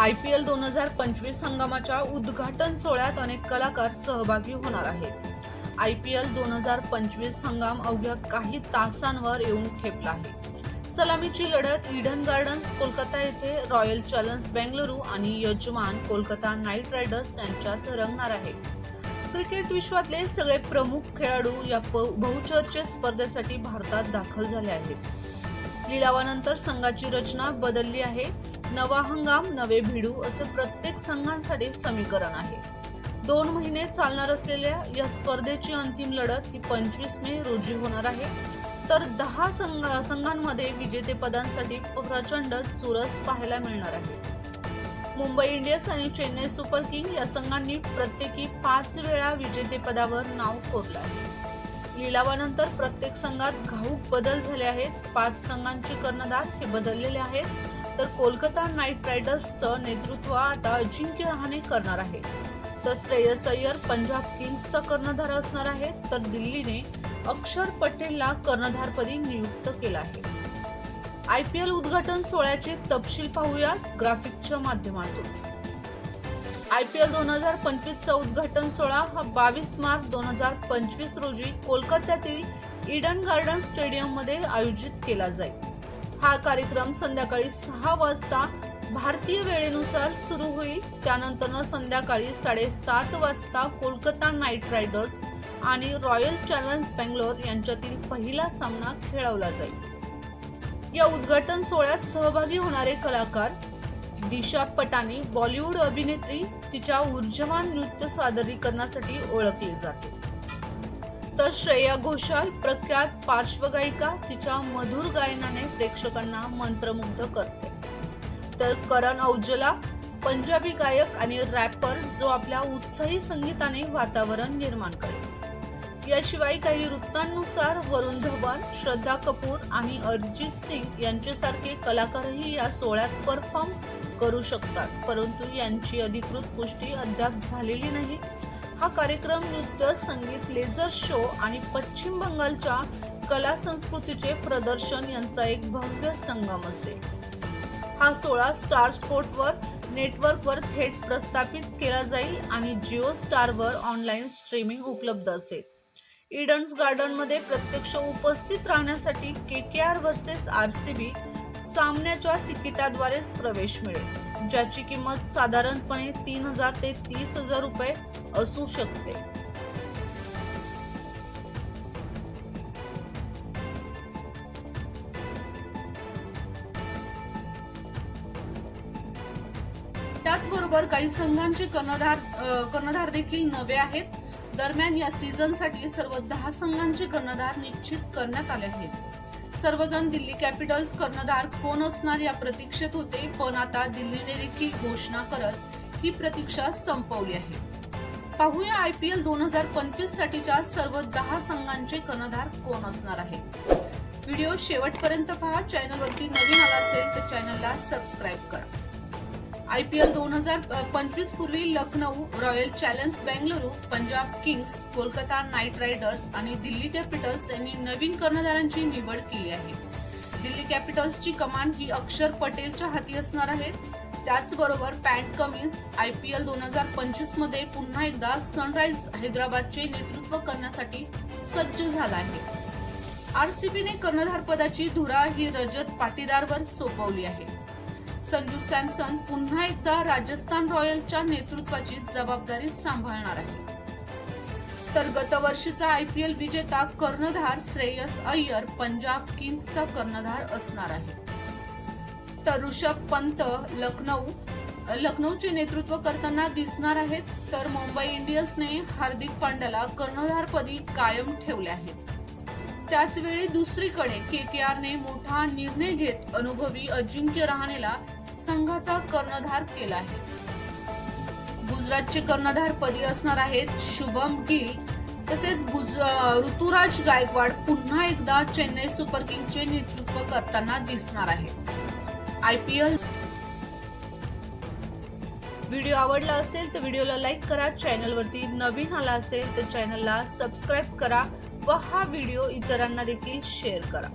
I P L दोन हजार पंचवीस हंगामाच्या उद्घाटन सोहळ्यात अनेक कलाकार सहभागी होणार आहेत. आय पी एल दोन हजार पंचवीस हंगाम अवघ्या काही तासांवर येऊन ठेपला आहे. सलामीची लढत इडन गार्डन्स कोलकाता येथे रॉयल चॅलेंज बेंगळुरू आणि यजमान कोलकाता नाईट रायडर्स यांच्यात रंगणार आहे. क्रिकेट विश्वातले सगळे प्रमुख खेळाडू या बहुचर्चित स्पर्धेसाठी भारतात दाखल झाले आहेत. लिलावानंतर संघाची रचना बदलली आहे. नवा हंगाम नवे भिडू असं प्रत्येक संघांसाठी समीकरण आहे. दोन महिने चालणार असलेल्या या स्पर्धेची अंतिम लढत ही पंचवीस मे रोजी होणार आहे. तर दहा संघ संघांमध्ये विजेतेपदांसाठी प्रचंड चुरस पाहायला मिळणार आहे. मुंबई इंडियन्स आणि चेन्नई सुपर किंग या संघांनी प्रत्येकी पाच वेळा विजेतेपदावर नाव कोरलं आहे. लिलावानंतर प्रत्येक संघात घाऊक बदल झाले आहेत. पाच संघांचे कर्णधार हे बदललेले आहेत. तर कोलकाता नाईट रायडर्सचं नेतृत्व आता अजिंक्य रहाणे करणार आहे. तर श्रेयस अय्यर पंजाब किंग्सचा कर्णधार असणार आहे तर दिल्लीने अक्षर पटेलला कर्णधारपदी नियुक्त केलं आहे. आय पी एल उद्घाटन सोहळ्याचे तपशील पाहूयात ग्राफिकच्या माध्यमातून. आय पी एल दोन हजार पंचवीसचा उद्घाटन सोहळा हा बावीस मार्च दोन हजार पंचवीस रोजी कोलकात्यातील इडन गार्डन स्टेडियममध्ये आयोजित केला जाईल. हा कार्यक्रम संध्याकाळी सहा वाजता भारतीय वेळेनुसार सुरू होईल. त्यानंतर संध्याकाळी साडेसात वाजता कोलकाता नाईट रायडर्स आणि रॉयल चॅलेंज बेंगलोर यांच्यातील पहिला सामना खेळवला जाईल. या उद्घाटन सोहळ्यात सहभागी होणारे कलाकार दिशा पटानी बॉलिवूड अभिनेत्री तिच्या ऊर्जवान नृत्य सादरीकरणासाठी ओळखली जाते. तर श्रेया घोषाल प्रख्यात पार्श्वगायिका तिच्या मधुर गायनाने प्रेक्षकांना मंत्रमुग्ध करते. तर करण औजला पंजाबी गायक आणि रॅपर जो आपल्या उत्साही संगीताने वातावरण निर्माण करेल. याशिवाय काही वृत्तांनुसार वरुण धवन श्रद्धा कपूर आणि अरिजित सिंग यांच्यासारखे कलाकारही या सोहळ्यात परफॉर्म करू शकतात. परंतु यांची अधिकृत पुष्टी अद्याप झालेली नाही. हा कार्यक्रम नृत्य संगीत लेझर शो आणि पश्चिम बंगालच्या कला संस्कृतीचे प्रदर्शन यांचा एक भव्य संगम असेल हा सोहळा स्टार स्पोर्टवर नेटवर्कवर थेट प्रस्थापित केला जाईल आणि जिओ स्टारवर ऑनलाईन स्ट्रीमिंग उपलब्ध असेल. इडन्स गार्डनमध्ये प्रत्यक्ष उपस्थित राहण्यासाठी K K R versus R C B सामन्याच्या तिकिटाद्वारेच प्रवेश मिळेल ज्याची किंमत साधारणपणे तीन हजार ते तीस हजार रुपये असू शकते. त्याचबरोबर काही संघांचे कर्णधार कर्णधार देखील नवे आहेत. दरम्यान या सीझनसाठी सर्व दहा संघांचे कर्णधार निश्चित करण्यात आले आहेत. सर्वजण दिल्ली कॅपिटल्स कर्णधार कोण असणार या प्रतीक्षेत होते पण आता दिल्लीने देखील घोषणा करत ही प्रतीक्षा संपवली आहे. पाहूया आय पी एल दोन हजार पंचवीस साठीच्या सर्व दहा संघांचे कर्णधार कोण असणार आहे व्हिडिओ शेवटपर्यंत पहा चॅनलवरती नवीन आला असेल तर चॅनलला सबस्क्राईब करा. आय पी एल दोन हजार पंचवीस पूर्वी Lucknow Royal Challenge Bengaluru Punjab Kings Kolkata Knight Riders आणि दिल्ली कॅपिटल्स यांनी नवीन कर्णधारांची निवड केली आहे. दिल्ली कॅपिटल्सची कमान ही अक्षर पटेलच्या हाती असणार आहे. त्याचबरोबर Pat Cummins I P L दोन हजार पंचवीसमध्ये पुन्हा एकदा सनराइज हैदराबादचे नेतृत्व करण्यासाठी सज्ज झाला आहे. आरसीबीने कर्णधार पदाची धुरा ही रजत पाटीदारवर सोपवली आहे. संजू सॅमसन पुन्हा एकदा राजस्थान रॉयल्सच्या नेतृत्वाची जबाबदारी सांभाळणार आहे. तर गतवर्षीचा आय पी एल विजेता कर्णधार श्रेयस अय्यर पंजाब किंग्सचा कर्णधार असणार आहे. तर ऋषभ पंत लखनौ लखनौचे नेतृत्व करताना दिसणार आहेत. तर मुंबई इंडियन्सने हार्दिक पांड्याला कर्णधारपदी कायम ठेवले आहे. त्याचवेळी दुसरीकडे के के आरने मोठा निर्णय घेत अनुभवी अजिंक्य रहाणेला संघाचा कर्णधार केला आहे. गुजरातचे कर्णधार पदी असणार आहेत शुभम गिल. तसेच ऋतुराज गायकवाड पुन्हा एकदा चेन्नई सुपर किंगचे नेतृत्व करताना दिसणार आहे आयपीएल व्हिडिओ आवडला असेल तर व्हिडिओला लाईक करा चॅनलवरती नवीन आला असेल तर चॅनलला सबस्क्राईब करा व हा व्हिडिओ इतरांना देखील शेअर करा.